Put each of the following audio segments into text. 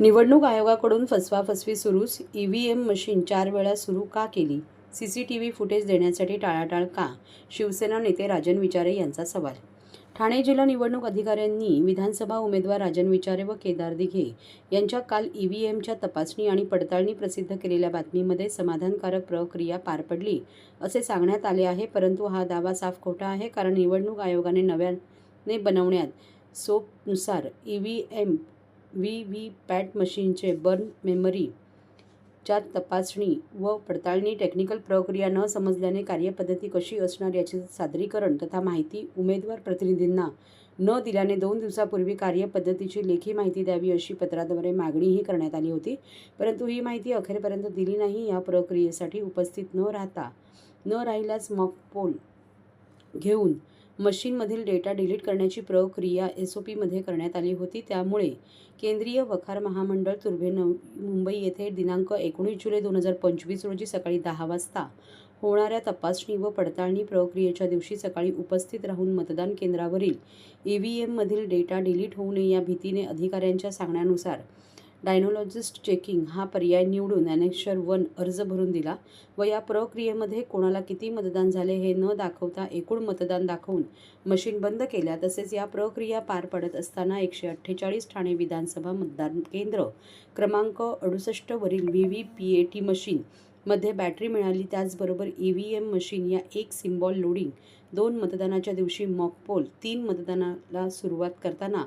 निवडणूक आयोगाकडून फसवाफसवी सुरूच ई व्ही एम मशीन चार वेळा सुरू का केली? C C T V footage देण्यासाठी टाळाटाळ का? शिवसेना नेते राजन विचारे यांचा सवाल. ठाणे जिल्हा निवडणूक अधिकाऱ्यांनी विधानसभा उमेदवार राजन विचारे व केदार दिघे यांच्या काल ई व्ही एमच्या तपासणी आणि पडताळणी प्रसिद्ध केलेल्या बातमीमध्ये समाधानकारक प्रक्रिया पार पडली असे सांगण्यात आले आहे परंतु हा दावा साफ खोटा आहे कारण निवडणूक आयोगाने नव्याने बनवण्यात सोपनुसार E V M V V PAT मशीनचे बर्न मेमरीच्या तपासणी व पडताळणी टेक्निकल प्रक्रिया न समजल्याने कार्यपद्धती कशी असणार याचे सादरीकरण तथा माहिती उमेदवार प्रतिनिधींना न दिल्याने दोन दिवसापूर्वी कार्यपद्धतीची लेखी माहिती द्यावी अशी पत्राद्वारे मागणीही करण्यात आली होती. परंतु ही माहिती अखेरपर्यंत दिली नाही. या प्रक्रियेसाठी उपस्थित न राहता न राहिल्यास मॉक पोल घेऊन मशीनमधील डेटा डिलीट करण्याची प्रक्रिया एस ओ पीमध्ये करण्यात आली होती. त्यामुळे केंद्रीय वखार महामंडळ तुर्भे नव मुंबई येथे दिनांक एकोणीस जुलै दोन हजार पंचवीस रोजी सकाळी दहा वाजता होणाऱ्या तपासणी व पडताळणी प्रक्रियेच्या दिवशी सकाळी उपस्थित राहून मतदान केंद्रावरील ई व्ही एममधील डेटा डिलीट होऊ नये या भीतीने अधिकाऱ्यांच्या सांगण्यानुसार डायनोलॉजिस्ट चेकिंग हा पर्याय निवडून ॲनेक्शर वन अर्ज भरून दिला व या प्रक्रियेमध्ये कोणाला किती मतदान झाले हे न दाखवता एकूण मतदान दाखवून मशीन बंद केल्या. तसेच या प्रक्रिया पार पडत असताना एकशे अठ्ठेचाळीस ठाणे विधानसभा मतदान केंद्र क्रमांक अडुसष्टवरील V V P A T machine मध्ये बॅटरी मिळाली. त्याचबरोबर ई व्ही एम मशीन या एक सिम्बॉल लोडिंग दोन मतदानाच्या दिवशी मॉकपोल तीन मतदानाला सुरुवात करताना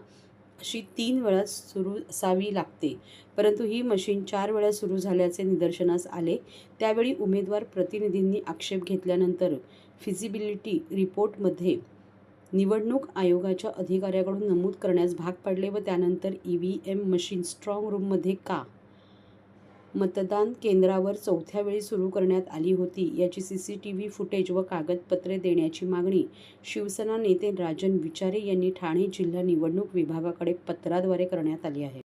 अशी तीन वेळा सुरू असावी लागते. परंतु ही मशीन चार वेळा सुरू झाल्याचे निदर्शनास आले. त्यावेळी उमेदवार प्रतिनिधींनी आक्षेप घेतल्यानंतर फिजिबिलिटी रिपोर्टमध्ये निवडणूक आयोगाच्या अधिकाऱ्याकडून नमूद करण्यास भाग पाडले व त्यानंतर E V M machine strong रूममध्ये का? मतदान केंद्रावर चौथ्या वेळी सुरू करण्यात आली होती. याची C C T V footage व कागदपत्रे देण्याची मागणी शिवसेना नेते राजन विचारे यांनी ठाणे जिल्हा निवडणूक विभागाकडे पत्राद्वारे करण्यात आली आहे.